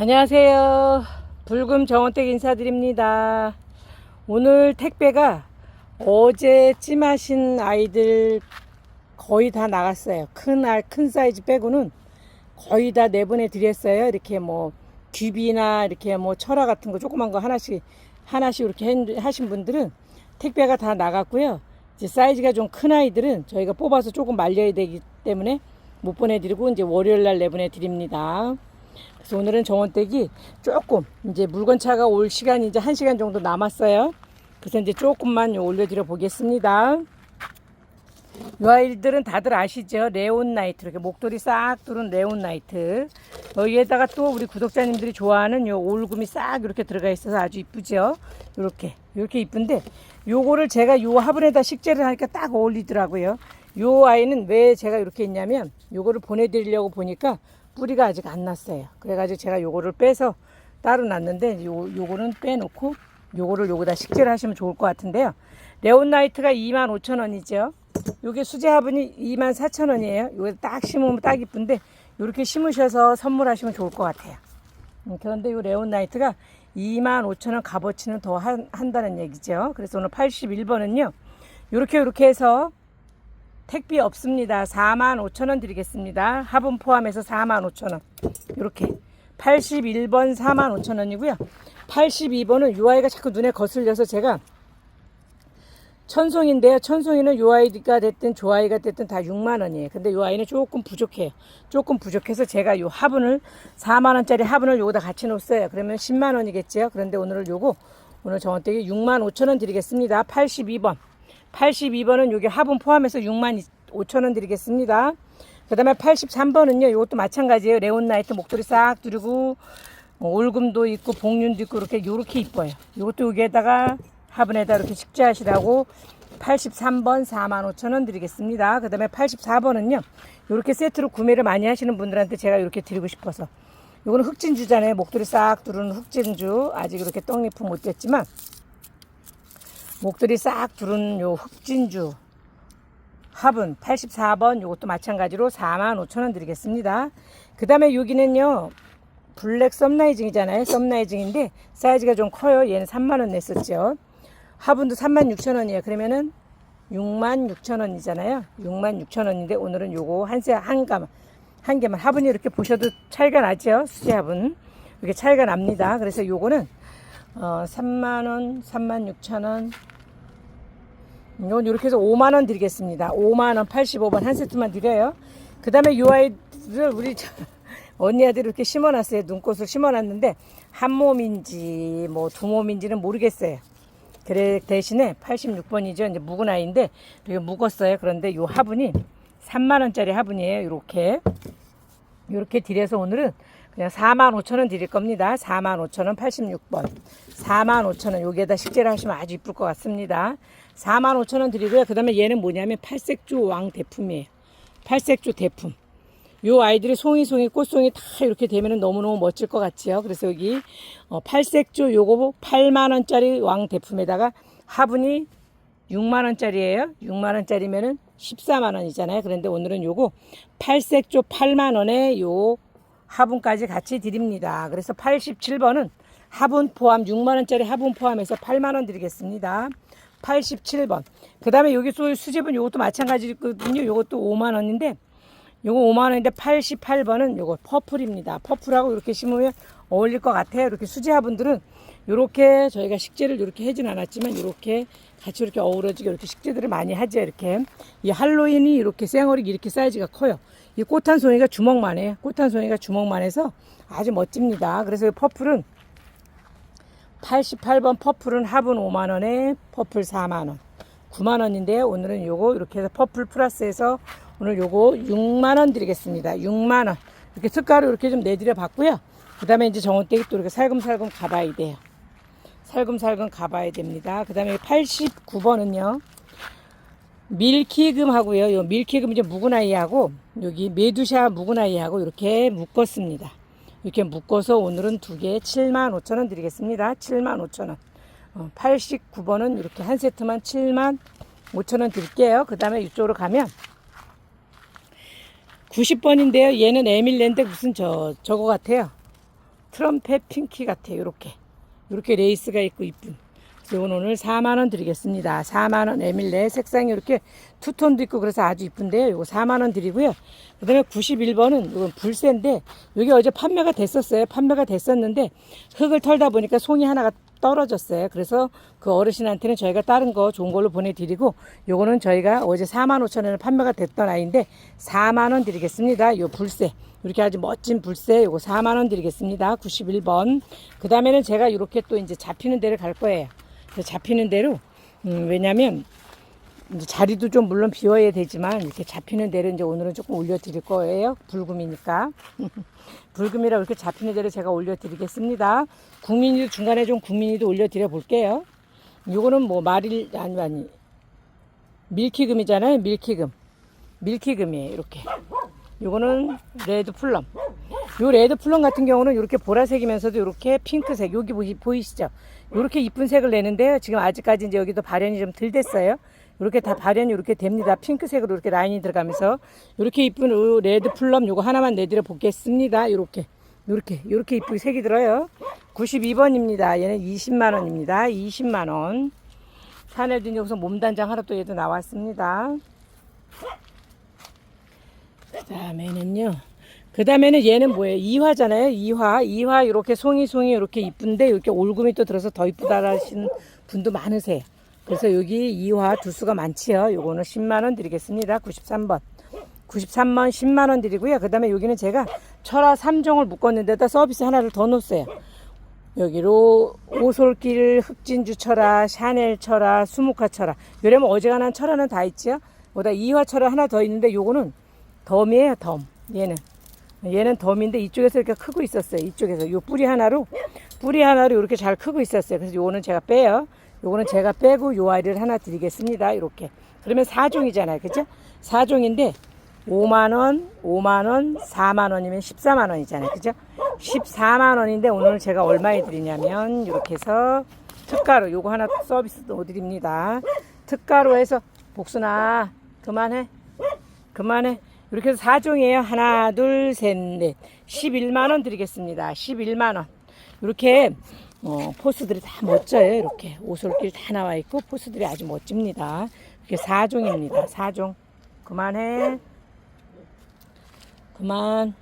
안녕하세요. 불금 정원댁 인사드립니다. 오늘 택배가 어제 찜하신 아이들 거의 다 나갔어요. 큰 알, 큰 사이즈 빼고는 거의 다 내보내 드렸어요. 이렇게 뭐 귀비나 이렇게 뭐 철화 같은 거 조그만 거 하나씩 하나씩 이렇게 한- 하신 분들은 택배가 다 나갔고요. 이제 사이즈가 좀 큰 아이들은 저희가 뽑아서 조금 말려야 되기 때문에 못 보내드리고 이제 월요일 날 내보내 드립니다. 그래서 오늘은 정원댁이 조금 이제 물건차가 올 시간이 이제 한 시간 정도 남았어요. 그래서 이제 조금만 올려드려 보겠습니다. 이 아이들은 다들 아시죠? 레온 나이트 이렇게 목도리 싹 뚫은 레온 나이트. 여기에다가 또 우리 구독자님들이 좋아하는 요 올금이 싹 이렇게 들어가 있어서 아주 이쁘죠? 이렇게 이렇게 이쁜데 요거를 제가 요 화분에다 식재를 하니까 딱 어울리더라고요. 요 아이는 왜 제가 이렇게 했냐면 요거를 보내드리려고 보니까 뿌리가 아직 안 났어요. 그래가지고 제가 요거를 빼서 따로 놨는데 요, 요거는 빼놓고 요거를 요거다 식재를 하시면 좋을 것 같은데요. 레온나이트가 25,000원이죠. 요게 수제 화분이 24,000원이에요. 요거 딱 심으면 딱 이쁜데 요렇게 심으셔서 선물하시면 좋을 것 같아요. 음, 그런데 요 레온나이트가 25,000원 값어치는 더 한, 한다는 얘기죠. 그래서 오늘 81번은요. 요렇게 요렇게 해서 택비 없습니다. 45,000원 드리겠습니다. 화분 포함해서 45,000원. 이렇게 81번 45,000원이고요. 82번은 요 아이가 자꾸 눈에 거슬려서 제가 천송인데요. 천송이는 요 아이가 됐든 조 아이가 됐든 다 6만 원이에요. 근데 요 아이는 조금 부족해요. 조금 부족해서 제가 요 화분을 4만 원짜리 화분을 요거다 같이 놓았어요. 그러면 10만 원이겠죠. 그런데 오늘 요거 오늘 정원댁이 6만 5천 원 드리겠습니다. 82번. 82번은 여기 화분 포함해서 6만 5천 원 드리겠습니다. 그 다음에 83번은요, 이것도 마찬가지예요. 레온나이트 목도리 싹 두르고, 뭐 올금도 있고, 복륜도 있고, 이렇게, 요렇게 이뻐요. 이것도 여기에다가 화분에다 이렇게 식재하시라고 83번 4만 5천 원 드리겠습니다. 그 다음에 84번은요, 이렇게 세트로 구매를 많이 하시는 분들한테 제가 이렇게 드리고 싶어서. 이거는 흑진주잖아요. 목도리 싹 두르는 흑진주. 아직 이렇게 떡잎은 못 됐지만, 목도리 싹 두른 요 흑진주 화분 84번 요것도 마찬가지로 45,000원 드리겠습니다. 그 다음에 여기는요 블랙 썸라이징이잖아요. 썸라이징인데 사이즈가 좀 커요. 얘는 3만원 냈었죠. 화분도 36,000원이에요. 그러면은 66,000원이잖아요. 66,000원인데 오늘은 요거 한세 한 가만 한 개만 화분이 이렇게 보셔도 차이가 나죠. 수제 화분 이렇게 차이가 납니다. 그래서 요거는 어, 3만 원, 36,000원, 이건 이렇게 해서 5만 원 드리겠습니다. 5만 원 85번 한 세트만 드려요. 그 다음에 이 아이들을 우리 저- 언니 아들이 이렇게 심어놨어요. 눈꽃을 심어놨는데 한 몸인지 뭐 두 몸인지는 모르겠어요. 그래 대신에 86번이죠. 이제 묵은 아이인데 되게 묵었어요. 그런데 이 화분이 3만 원짜리 화분이에요. 이렇게 이렇게 드려서 오늘은 그냥 4만 5천 원 드릴 겁니다. 4만 5천 원 86번. 4만 5천 원 여기에다 식재를 하시면 아주 이쁠 것 같습니다. 4만 5천 원 드리고요. 그 다음에 얘는 뭐냐면 팔색조 왕 대품이에요. 팔색조 대품. 요 아이들이 송이송이 꽃송이 다 이렇게 되면 너무너무 멋질 것 같지요. 그래서 여기 어, 팔색조 요거 8만 원짜리 왕 대품에다가 화분이 6만 원짜리예요. 6만 원짜리면은 14만 원이잖아요. 그런데 오늘은 요거 팔색조 8만 원에 요 화분까지 같이 드립니다. 그래서 87번은 화분 포함 6만 원짜리 화분 포함해서 8만 원 드리겠습니다. 87번. 그 다음에 여기 또 수제분 요것도 마찬가지거든요. 요것도 5만 원인데 요거 5만 원인데 88번은 요거 퍼플입니다. 퍼플하고 이렇게 심으면 어울릴 것 같아요. 이렇게 수제 화분들은 이렇게 저희가 식재를 이렇게 해진 않았지만 이렇게 같이 이렇게 어우러지게 이렇게 식재들을 많이 하죠. 이렇게 이 할로윈이 이렇게 쌩얼이 이렇게 사이즈가 커요. 이 꽃한 송이가 주먹만 해요. 꽃한 송이가 주먹만 해서 아주 멋집니다. 그래서 이 퍼플은 88번 퍼플은 화분 5만 원에 퍼플 4만 원. 9만 원인데요. 오늘은 요거 이렇게 해서 퍼플 플러스해서 오늘 요거 6만 원 드리겠습니다. 6만 원. 이렇게 특가로 이렇게 좀 내드려 봤고요. 그 다음에 이제 정원댁이 또 이렇게 살금살금 가봐야 돼요. 살금살금 가봐야 됩니다. 그 다음에 89번은요. 밀키금 하고요. 요 밀키금 이제 묵은 아이하고 여기 메두샤 묵은 아이하고 이렇게 묶었습니다. 이렇게 묶어서 오늘은 두 개에 7만 5천 원 드리겠습니다. 7만 5천 원. 어, 89번은 이렇게 한 세트만 7만 5천 원 드릴게요. 그 다음에 이쪽으로 가면 90번인데요. 얘는 에밀랜드 무슨 저 저거 같아요. 트럼펫 핑키 같아요. 요렇게. 요렇게 레이스가 있고 이쁜. 이건 오늘 4만원 드리겠습니다. 4만원 에밀레 색상이 이렇게 투톤도 있고 그래서 아주 이쁜데요. 요거 4만원 드리고요. 그 다음에 91번은 이건 불새인데 여기 어제 판매가 됐었어요. 판매가 됐었는데 흙을 털다 보니까 송이 하나가 떨어졌어요. 그래서 그 어르신한테는 저희가 다른 거 좋은 걸로 보내드리고 요거는 저희가 어제 4만 5천 원에 판매가 됐던 아이인데 4만 원 드리겠습니다. 요 불새 이렇게 아주 멋진 불새 요거 4만 원 드리겠습니다. 91번 그 다음에는 제가 이렇게 또 이제 잡히는 데를 갈 거예요. 잡히는 대로 음, 왜냐면 이제 자리도 좀 물론 비워야 되지만 이렇게 잡히는 대로 이제 오늘은 조금 올려드릴 거예요. 불금이니까. 불금이라 이렇게 잡히는 대로 제가 올려드리겠습니다. 국민이도 중간에 좀 국민이도 올려드려 볼게요. 요거는 뭐 말일 아니 아니 밀키금이잖아요. 밀키금. 밀키금이에요. 이렇게. 요거는 레드 플럼. 요 레드 플럼 같은 경우는 이렇게 보라색이면서도 이렇게 핑크색 여기 보이, 보이시죠? 이렇게 이쁜 색을 내는데요. 지금 아직까지 이제 여기도 발현이 좀 덜 됐어요. 이렇게 다 발현이 이렇게 됩니다. 핑크색으로 이렇게 라인이 들어가면서 이렇게 이쁜 요 레드 플럼 요거 하나만 내드려 보겠습니다. 이렇게 이렇게 이렇게 이쁘게 색이 들어요. 92번입니다. 얘는 20만 원입니다. 20만 원. 샤넬도 여기서 몸단장 하나 또 얘도 나왔습니다. 그 다음에는요. 그 다음에는 얘는 뭐예요? 이화잖아요. 이화. 이화 이렇게 송이 송이 이렇게 이쁜데 이렇게 올금이 또 들어서 더 이쁘다라시는 분도 많으세요. 그래서 여기 이화 두수가 많지요. 요거는 10만 원 드리겠습니다. 93번. 93번 10만 원 드리고요. 그 다음에 여기는 제가 철화 3종을 묶었는데다 서비스 하나를 더 넣었어요. 여기로 오솔길 흑진주 철화, 샤넬 철화, 수묵화 철화. 요래면 어제가난 철화는 다 있지요. 보다 이화 철화 하나 더 있는데 요거는 덤이에요, 덤. 얘는. 얘는 덤인데 이쪽에서 이렇게 크고 있었어요. 이쪽에서. 요 뿌리 하나로, 뿌리 하나로 이렇게 잘 크고 있었어요. 그래서 요거는 제가 빼요. 요거는 제가 빼고 요 아이를 하나 드리겠습니다. 이렇게. 그러면 4종이잖아요. 그죠? 4종인데 5만원, 5만원, 4만원이면 14만원이잖아요. 그죠? 14만원인데 오늘 제가 얼마에 드리냐면 이렇게 해서 특가로 요거 하나 서비스 넣어드립니다. 특가로 해서 복순아 그만해. 그만해. 이렇게 해서 4종이에요. 하나, 둘, 셋, 넷. 11만원 드리겠습니다. 11만원. 이렇게 어, 포스들이 다 멋져요. 이렇게 오솔길 다 나와 있고 포스들이 아주 멋집니다. 이렇게 4종입니다. 4종. 그만해. 그만.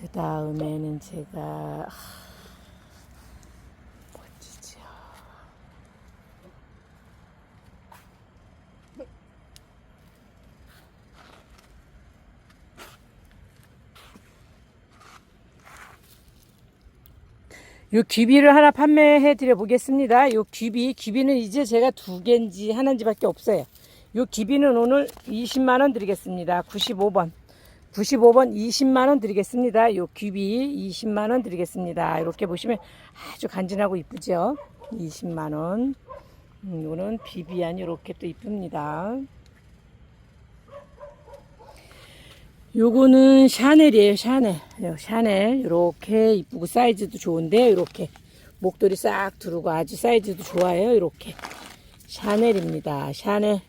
그 다음에는 제가 요 귀비를 하나 판매해 드려 보겠습니다. 요 귀비, 귀비는 이제 제가 두 개인지 하나인지밖에 없어요. 요 귀비는 오늘 20만 원 드리겠습니다. 95번. 95번 20만 원 드리겠습니다. 요 귀비 20만 원 드리겠습니다. 이렇게 보시면 아주 간지나고 이쁘죠? 20만 원. 음, 요거는 비비안 이렇게 또 이쁩니다. 요거는 샤넬이에요, 샤넬. 요 샤넬. 이렇게 이쁘고 사이즈도 좋은데, 이렇게 목도리 싹 두르고 아주 사이즈도 좋아요, 이렇게. 샤넬입니다. 샤넬.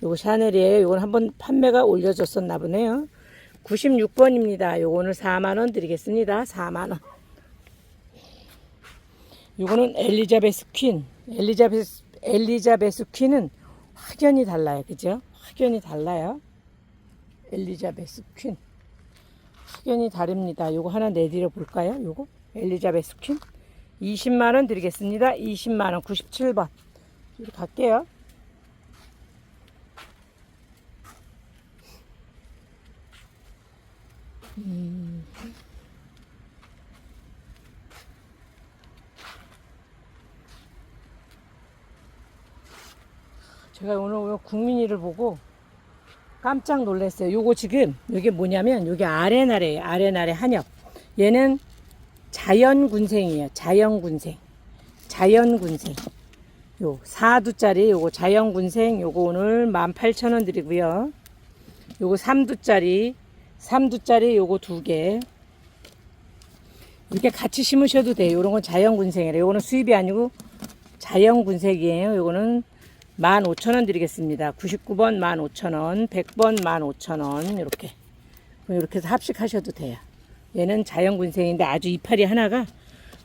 요거 샤넬이에요. 요건 한번 판매가 올려졌었나 보네요. 96번입니다. 요거는 4만원 드리겠습니다. 4만원. 요거는 엘리자베스 퀸. 엘리자베스, 엘리자베스 퀸은 확연히 달라요. 그죠? 확연히 달라요. 엘리자베스 퀸. 확연히 다릅니다. 요거 하나 내드려 볼까요? 요거? 엘리자베스 퀸. 20만원 드리겠습니다. 20만원. 97번. 이렇게 갈게요. 제가 오늘 요 국민이를 보고 깜짝 놀랐어요. 요거 지금 이게 뭐냐면 여기 아레나래예요. 아레나래 한엽. 얘는 자연군생이에요. 자연군생. 자연군생. 요 4두짜리 요거 자연군생 요거 오늘 18,000원 드리고요. 요거 3두짜리 3두짜리 요거 두 개. 이렇게 같이 심으셔도 돼요. 요런 건 자연군생이래요. 요거는 수입이 아니고 자연군색이에요. 요거는 15,000원 드리겠습니다. 99번 15,000원, 100번 15,000원 이렇게 이렇게 해서 합식하셔도 돼요. 얘는 자연군생인데 아주 이파리 하나가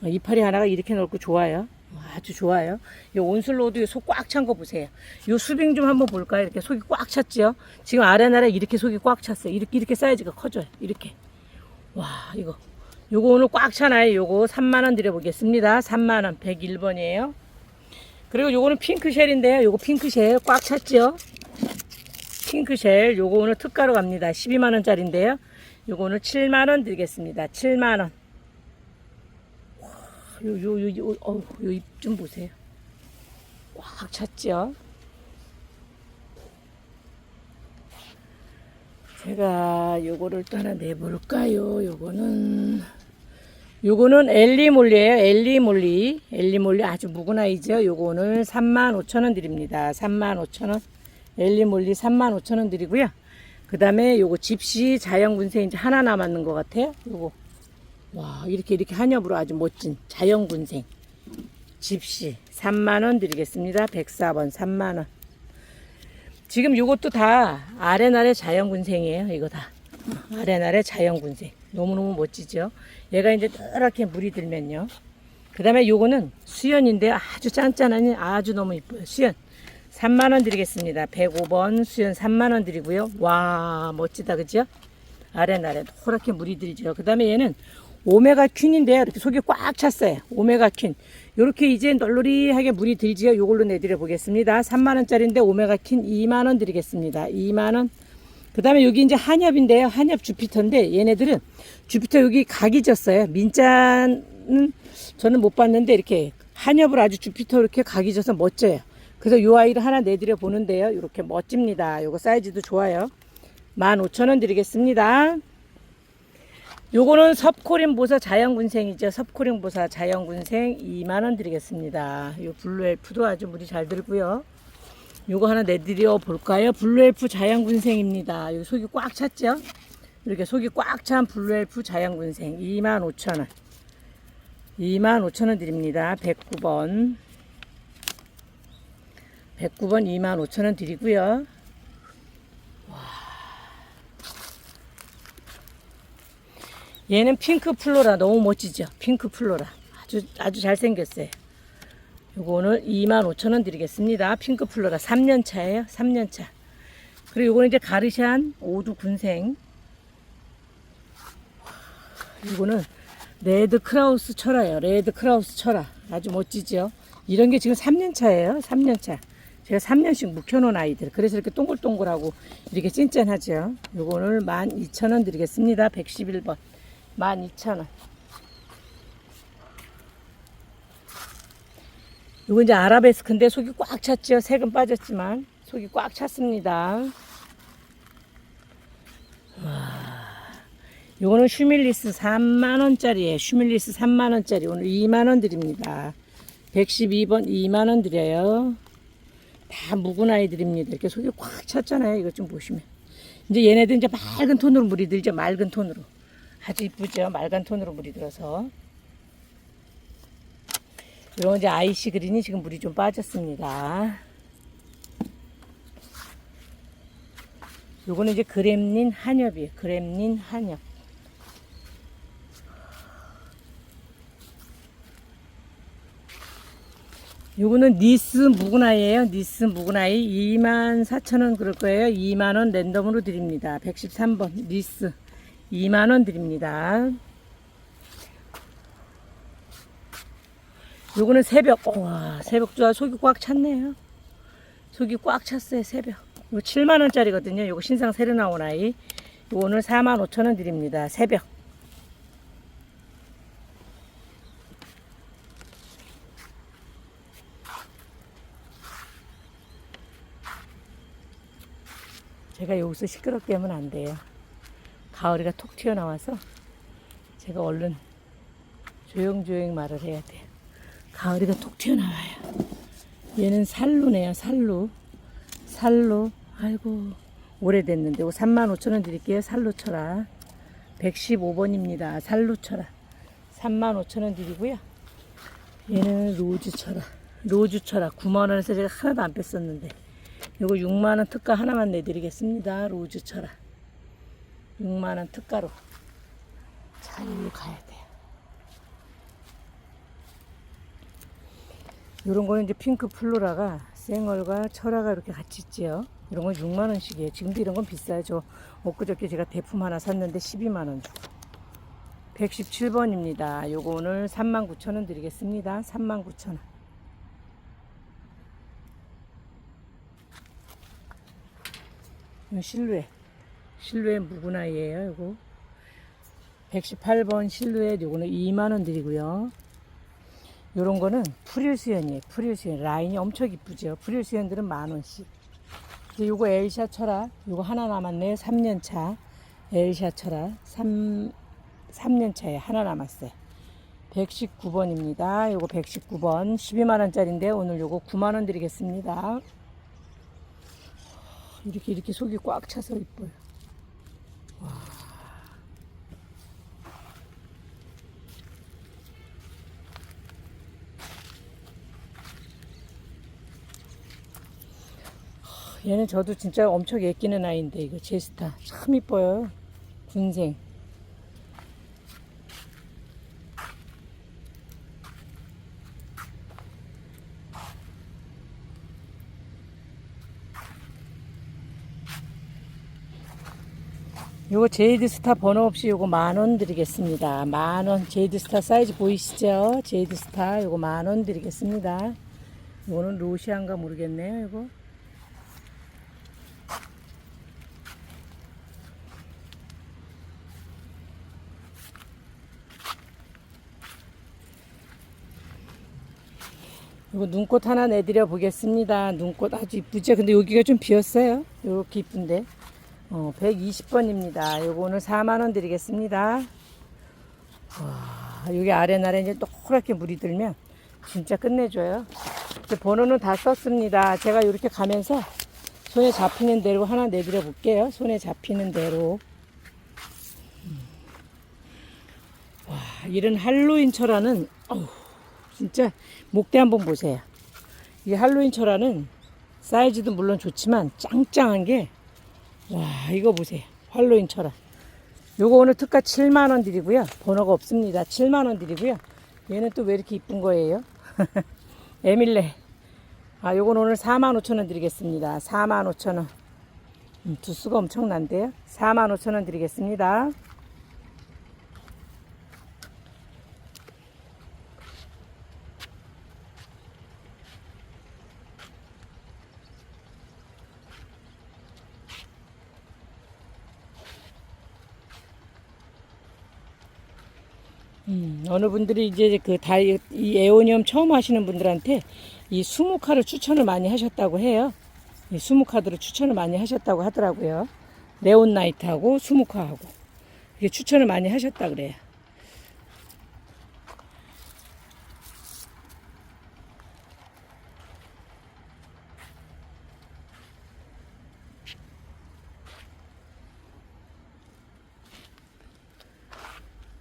어, 이파리 하나가 이렇게 넓고 좋아요. 어, 아주 좋아요. 이 온슬로우도 속 꽉 찬 거 보세요. 이 수빙 좀 한번 볼까요? 이렇게 속이 꽉 찼죠? 지금 아래나라 이렇게 속이 꽉 찼어요. 이렇게 이렇게 사이즈가 커져요. 이렇게. 와 이거 요거 오늘 꽉 차나요? 요거 3만원 드려보겠습니다. 3만원 101번이에요. 그리고 요거는 핑크쉘인데요. 요거 핑크쉘 꽉 찼죠? 핑크쉘 요거 오늘 특가로 갑니다. 12만원짜리인데요. 요거 오늘 7만원 드리겠습니다. 7만원. 요, 요, 요, 요, 어, 요입 좀 보세요. 꽉 찼죠? 제가 요거를 또 하나 내볼까요? 요거는, 요거는 엘리몰리에요. 엘리몰리. 엘리몰리 아주 묵은 아이죠. 요거 오늘 35,000원 드립니다. 35,000원. 엘리몰리 35,000원 드리고요. 그 다음에 요거 집시 자연군생 이제 하나 남았는 것 같아요. 요거. 와, 이렇게 이렇게 한엽으로 아주 멋진 자연군생. 집시 3만원 드리겠습니다. 104번 3만원. 지금 요것도 다 아래날의 자연군생이에요. 이거 다. 아래날의 자연군생. 너무너무 멋지죠? 얘가 이제 노랗게 물이 들면요. 그 다음에 요거는 수연인데 아주 짠짠하니 아주 너무 이뻐요. 수연. 3만원 드리겠습니다. 105번 수연 3만원 드리고요. 와, 멋지다. 그죠? 아래날에 노랗게 물이 들죠. 그 다음에 얘는 오메가 퀸인데요. 이렇게 속이 꽉 찼어요. 오메가 퀸. 요렇게 이제 널널이하게 물이 들지요. 요걸로 내드려 보겠습니다. 3만원짜리인데 오메가 퀸 2만원 드리겠습니다. 2만원. 그 다음에 여기 이제 한엽인데요. 한엽 주피터인데 얘네들은 주피터 여기 각이 졌어요. 민자는 저는 못 봤는데 이렇게 한엽을 아주 주피터 이렇게 각이 져서 멋져요. 그래서 요 아이를 하나 내드려 보는데요. 이렇게 멋집니다. 요거 사이즈도 좋아요. 15,000원 드리겠습니다. 요거는 섭코린 보사 자연군생이죠. 섭코린 보사 자연군생 2만원 드리겠습니다. 요 블루엘프도 아주 물이 잘 들고요. 요거 하나 내드려 볼까요? 블루엘프 자연군생입니다. 여기 속이 꽉 찼죠? 이렇게 속이 꽉 찬 블루엘프 자연군생 25,000원. 25,000원 드립니다. 109번. 109번 25,000원 드리고요. 얘는 핑크 플로라 너무 멋지죠? 핑크 플로라 아주 아주 잘생겼어요. 요거 오늘 25,000원 드리겠습니다. 핑크 플로라 3년 차예요. 3년 차. 그리고 요거는 이제 가르샨 오두 군생. 요거는 레드 크라우스 철화예요. 레드 크라우스 철화. 아주 멋지죠? 이런 게 지금 3년 차예요. 3년 차. 제가 3년씩 묵혀놓은 아이들. 그래서 이렇게 동글동글하고 이렇게 찐짠하죠. 요거 오늘 12,000원 드리겠습니다. 111번. 12,000원. 요거 이제 아라베스크인데 속이 꽉 찼죠. 색은 빠졌지만 속이 꽉 찼습니다. 와. 요거는 슈밀리스 3만원짜리에요. 슈밀리스 3만원짜리. 오늘 2만원 드립니다. 112번 2만원 드려요. 다 묵은 아이들입니다. 이렇게 속이 꽉 찼잖아요. 이거 좀 보시면. 이제 얘네들 이제 맑은 톤으로 물이 들죠. 맑은 톤으로. 아주 이쁘죠. 맑은 톤으로 물이 들어서. 이런 이제 아이시 그린이 지금 물이 좀 빠졌습니다. 요거는 이제 그렘린 한엽이에요. 그렘린 한엽. 요거는 니스 묵은아이예요. 니스 묵은아이 24,000원 그럴 거예요. 2만원 랜덤으로 드립니다. 113번 니스 2만원 드립니다. 요거는 새벽. 와, 새벽 좋아. 속이 꽉 찼네요. 속이 꽉 찼어요, 새벽. 이거 7만원짜리거든요. 요거 신상 새로 나온 아이. 요거 오늘 4만 5천원 드립니다. 새벽. 제가 여기서 시끄럽게 하면 안 돼요. 가을이가 톡 튀어나와서 제가 얼른 조용조용 말을 해야 돼요. 가을이가 톡 튀어나와요. 얘는 살루네요, 살루. 살루. 아이고, 오래됐는데. 35,000원 드릴게요. 살루 쳐라. 115번입니다. 살루 쳐라. 35,000원 드리고요. 얘는 로즈 쳐라. 로즈 쳐라. 9만 원에서 제가 하나도 안 뺐었는데. 요거 6만 원 특가 하나만 내드리겠습니다. 로즈 쳐라. 6만 원 특가로. 자, 자, 여기로 가야 돼요. 이런 거는 이제 핑크 플로라가 생얼과 철화가 이렇게 같이 있지요. 이런 건 6만 원씩이에요. 지금도 이런 건 비싸죠. 엊그저께 제가 대품 하나 샀는데 12만 원 주고. 117번입니다. 요거 오늘 39,000원 드리겠습니다. 39,000원. 이건 실루엣. 실루엣 무구나이에요, 요거. 118번 실루엣 요거는 2만 원 드리고요. 요런 거는 프릴 수연이에요. 프릴 수연. 라인이 엄청 이쁘죠. 프릴 수연들은 만 원씩. 이제 요거 엘샤 철아. 요거 하나 남았네요. 3년 차. 엘샤 철아. 3 3년 차에 하나 남았어요. 119번입니다. 요거 119번 12만 원짜리인데 오늘 요거 9만 원 드리겠습니다. 이렇게 이렇게 속이 꽉 차서 이뻐요. 얘는 저도 진짜 엄청 예끼는 아이인데 이거 제스타 참 이뻐요. 군생. 요거 제이드 스타 번호 없이 요거 만원 드리겠습니다. 만 원. 제이드 스타 사이즈 보이시죠? 제이드 스타 요거 만원 드리겠습니다. 요거는 로시안가 모르겠네요, 요거. 이거 눈꽃 하나 내드려 보겠습니다. 눈꽃 아주 이쁘죠? 근데 여기가 좀 비었어요. 이렇게 이쁜데. 어, 120번입니다. 요거 오늘 4만원 드리겠습니다. 와, 여기 아래날에 이제 노랗게 물이 들면 진짜 끝내줘요. 이제 번호는 다 썼습니다. 제가 이렇게 가면서 손에 잡히는 대로 하나 내드려 볼게요. 손에 잡히는 대로. 음. 와, 이런 할로윈 철화는, 어우, 진짜 목대 한번 보세요. 이 할로윈 철화는 사이즈도 물론 좋지만 짱짱한 게 와, 이거 보세요. 할로윈 철화. 요거 오늘 특가 7만원 드리고요. 번호가 없습니다. 7만원 드리고요. 얘는 또 왜 이렇게 이쁜 거예요? 에밀레. 아, 요건 오늘 4만 5천원 드리겠습니다. 4만 5천원. 음, 두수가 엄청난데요. 4만 5천원 드리겠습니다. 음, 어느 분들이 이제 그 다이 이 에오니엄 처음 하시는 분들한테 이 수묵화를 추천을 많이 하셨다고 해요. 이 수묵화들을 추천을 많이 하셨다고 하더라고요. 네온나이트하고 수묵화하고 이게 추천을 많이 하셨다 그래요.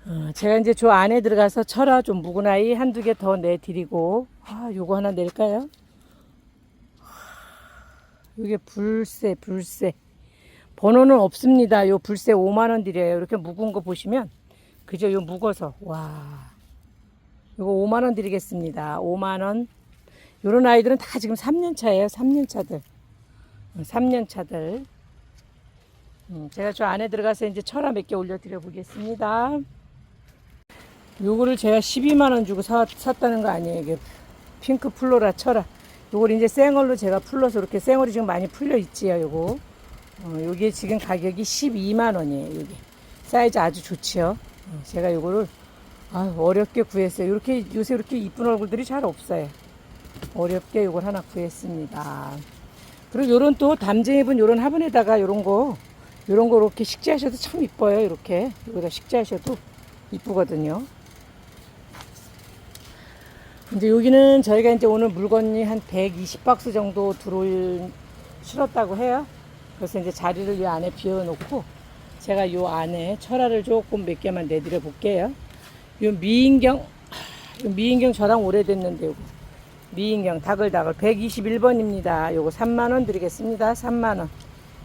어, 제가 이제 저 안에 들어가서 철화 좀 묵은 아이 한두 개 더 내드리고, 아, 요거 하나 낼까요? 이게 불새, 불새. 번호는 없습니다. 요 불새 5만원 드려요. 이렇게 묵은 거 보시면, 그죠? 요 묵어서. 와. 요거 5만원 드리겠습니다. 5만원. 요런 아이들은 다 지금 3년 차예요. 3년 차들. 3년 차들. 음, 제가 저 안에 들어가서 이제 철화 몇 개 올려드려 보겠습니다. 요거를 제가 12만원 주고 사, 샀다는 거 아니에요. 이게 핑크 플로라 철화. 요걸 이제 생얼로 제가 풀러서 이렇게 생얼이 지금 많이 풀려 있지요. 요거. 어, 요게 지금 가격이 12만원이에요. 요게. 사이즈 아주 좋지요. 어, 제가 요거를 아, 어렵게 구했어요. 이렇게 요새 이렇게 이쁜 얼굴들이 잘 없어요. 어렵게 요걸 하나 구했습니다. 그리고 요런 또 담쟁이 입은 요런 화분에다가 요런 거 요런 거 이렇게 식재하셔도 참 이뻐요. 이렇게 여기다 식재하셔도 이쁘거든요. 이제 여기는 저희가 이제 오늘 물건이 한 120박스 정도 들어올 실었다고 해요. 그래서 이제 자리를 이 안에 비워놓고 제가 요 안에 철화를 조금 몇 개만 내드려 볼게요. 요 미인경, 요 미인경 저랑 오래됐는데 요거. 미인경 다글다글 121번입니다. 요거 3만원 드리겠습니다. 3만원.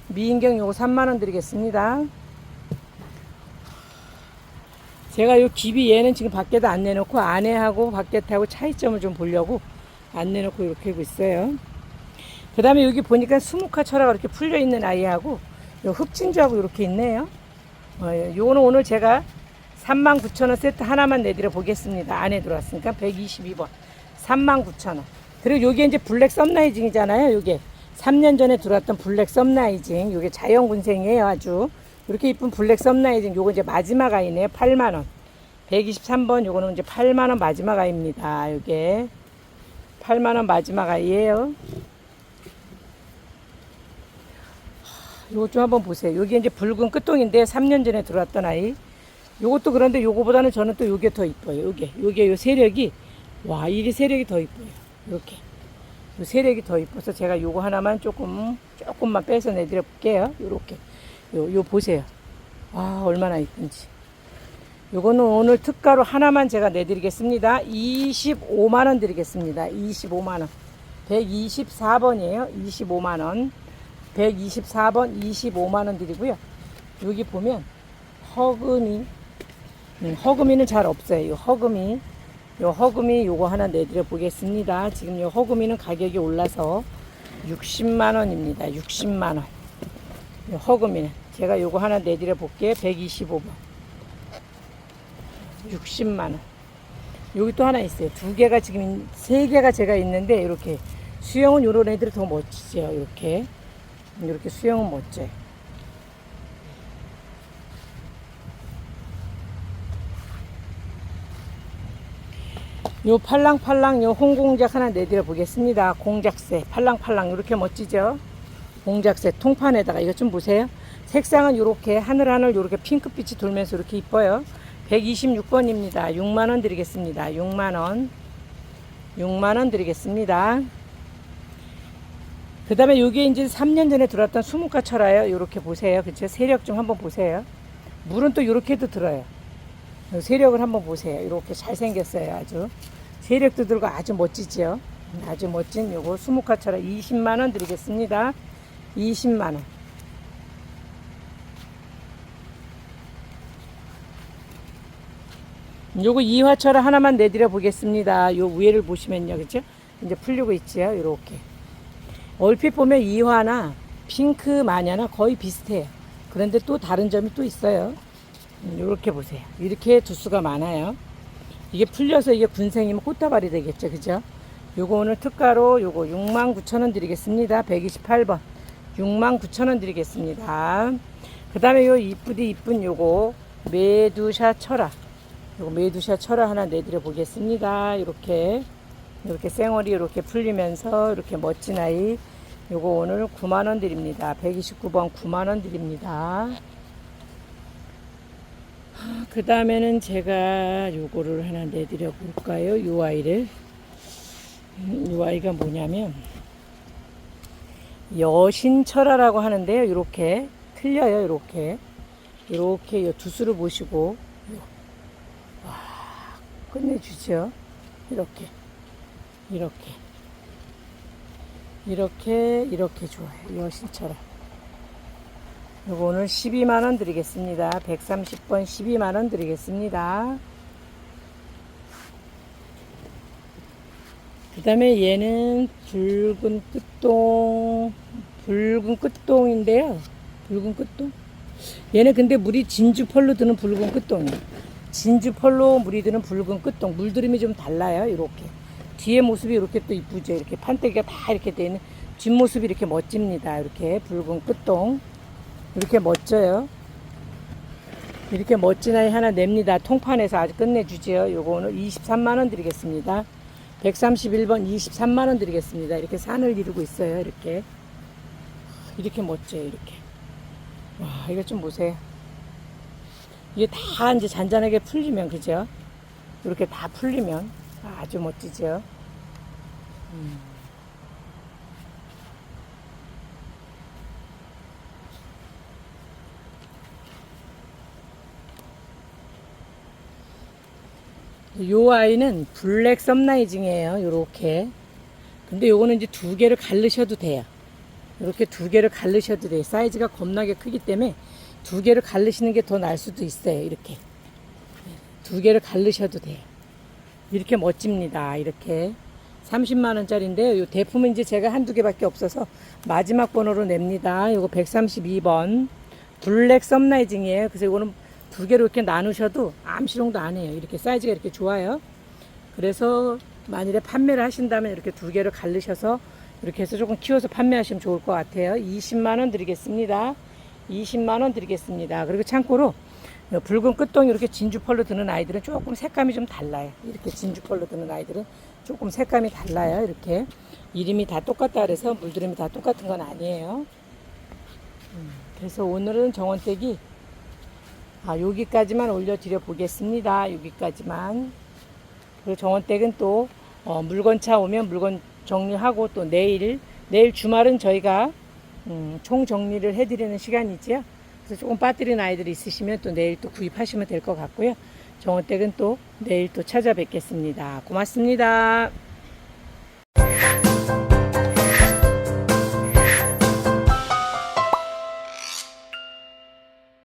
미인경 요거 3만원 드리겠습니다. 제가 요 집이 얘는 지금 밖에다 안 내놓고 안에하고 밖에하고 차이점을 좀 보려고 안 내놓고 이렇게 하고 있어요. 그 다음에 여기 보니까 수묵화 철화가 이렇게 풀려 있는 아이하고 요 흑진주하고 이렇게 있네요. 어, 요거는 오늘 제가 39,000원 세트 하나만 내드려 보겠습니다. 안에 들어왔으니까 122번. 39,000원. 그리고 요게 이제 블랙 썸라이징이잖아요. 요게 3년 전에 들어왔던 블랙 썸라이징. 요게 자연군생이에요. 아주. 이렇게 이쁜 블랙 썸라이징. 요거 이제 마지막 아이네요. 8만원. 123번 요거는 이제 8만원 마지막 아이입니다. 요게 8만원 마지막 아이예요. 요것 좀 한번 보세요. 여기 이제 붉은 끝동인데 3년 전에 들어왔던 아이. 요것도 그런데 요거보다는 저는 또 요게 더 이뻐요. 요게. 요게 요 세력이 와, 이게 세력이 더 이뻐요. 이렇게. 요 세력이 더 이뻐서 제가 요거 하나만 조금 조금만 빼서 내드려 볼게요. 요렇게. 요, 요 보세요. 와, 얼마나 이쁜지. 요거는 오늘 특가로 하나만 제가 내드리겠습니다. 25만 원 드리겠습니다. 25만 원. 124번이에요. 25만 원. 124번 25만 원 드리고요. 여기 보면 허금이 음, 허금이는 잘 없어요. 이 허금이 요 허금이 요거 하나 내드려 보겠습니다. 지금 요 허금이는 가격이 올라서 60만 원입니다. 60만 원. 요 허금이는 제가 요거 하나 내드려 볼게요. 125번. 60만 원. 여기 또 하나 있어요. 두 개가 지금 세 개가 제가 있는데 이렇게 수영은 요런 애들이 더 멋지죠. 이렇게 이렇게 수영은 멋져요. 요 팔랑팔랑 요 홍공작 하나 내드려 보겠습니다. 공작새 팔랑팔랑 이렇게 멋지죠? 공작새 통판에다가 이것 좀 보세요. 색상은 이렇게 하늘하늘 이렇게 핑크빛이 돌면서 이렇게 이뻐요. 126번입니다. 6만원 드리겠습니다. 6만원. 6만원 드리겠습니다. 그 다음에 요게 이제 3년 전에 들어왔던 수묵가 철화예요. 요렇게 보세요. 그쵸? 세력 좀 한번 보세요. 물은 또 요렇게도 들어요. 요 세력을 한번 보세요. 이렇게 잘생겼어요. 아주. 세력도 들고 아주 멋지죠. 아주 멋진 요거 철화 20만원 드리겠습니다. 20만원. 요거 이화철화 하나만 내드려 보겠습니다. 요 위에를 보시면요. 그죠? 이제 풀리고 있지요. 요렇게. 얼핏 보면 이화나 핑크 마녀나 거의 비슷해요. 그런데 또 다른 점이 또 있어요. 이렇게 보세요. 이렇게 두수가 많아요. 이게 풀려서 이게 군생이면 꽃다발이 되겠죠. 그죠? 요거 오늘 특가로 요거 69,000원 드리겠습니다. 128번. 69,000원 드리겠습니다. 그 다음에 요 이쁘디 이쁜 요거 메두샤 철 화. 요거 메두샤 철화 하나 내드려 보겠습니다. 이렇게. 이렇게 쌩얼이 이렇게 풀리면서 이렇게 멋진 아이 요거 오늘 9만원 드립니다 129번 9만원 드립니다 그 다음에는 제가 요거를 하나 내드려 볼까요 요 아이를 음, 요 아이가 뭐냐면 여신철화라고 하는데요 이렇게 틀려요 이렇게 이렇게 요 두수를 보시고 와 끝내주죠. 이렇게. 이렇게. 이렇게 이렇게 좋아요. 여신처럼. 요거 오늘 12만원 드리겠습니다. 130번 12만원 드리겠습니다. 그 다음에 얘는 붉은 끝동 붉은 끝동인데요. 붉은 끝동? 얘는 근데 물이 진주 펄로 드는 붉은 끝동이에요 진주 펄로 물이 드는 붉은 끝동 물들임이 좀 달라요 이렇게 뒤에 모습이 이렇게 또 이쁘죠. 이렇게 판때기가 다 이렇게 돼 있는 뒷모습이 이렇게 멋집니다. 이렇게 붉은 끝동. 이렇게 멋져요. 이렇게 멋진 아이 하나 냅니다. 통판에서 아주 끝내주지요. 요거 오늘 23만원 드리겠습니다. 131번 23만원 드리겠습니다. 이렇게 산을 이루고 있어요. 이렇게. 이렇게 멋져요. 이렇게. 와, 이거 좀 보세요. 이게 다 이제 잔잔하게 풀리면, 그죠? 이렇게 다 풀리면 아주 멋지죠? 음. 요 아이는 블랙 썸라이징이에요. 요렇게. 근데 요거는 이제 두 개를 갈르셔도 돼요. 이렇게 두 개를 갈르셔도 돼요. 사이즈가 겁나게 크기 때문에 두 개를 갈르시는 게더 나을 수도 있어요. 이렇게. 두 개를 갈르셔도 돼요. 이렇게 멋집니다. 이렇게 30만 원짜리인데요. 요 대품은 이제 제가 한두 개밖에 없어서 마지막 번호로 냅니다. 요거 132번 블랙 썸라이징이에요. 그래서 이거는 두 개로 이렇게 나누셔도 암시롱도 안 해요. 이렇게 사이즈가 이렇게 좋아요. 그래서 만일에 판매를 하신다면 이렇게 두 개를 갈르셔서 이렇게 해서 조금 키워서 판매하시면 좋을 것 같아요. 20만 원 드리겠습니다. 20만 원 드리겠습니다. 그리고 참고로 요 붉은 끝동이 이렇게 진주 펄로 드는 아이들은 조금 색감이 좀 달라요. 이렇게 진주 펄로 드는 아이들은 조금 색감이 달라요. 이렇게 이름이 다 똑같다 그래서 물들임이 다 똑같은 건 아니에요. 음, 그래서 오늘은 정원댁이 아, 여기까지만 올려드려 보겠습니다. 여기까지만. 그리고 정원댁은 또 어, 물건차 오면 물건 정리하고 또 내일 내일 주말은 저희가 음, 총 정리를 해드리는 시간이지요. 그래서 조금 빠뜨린 아이들이 있으시면 또 내일 또 구입하시면 될 것 같고요. 정원댁은 또 내일 또 찾아뵙겠습니다. 고맙습니다.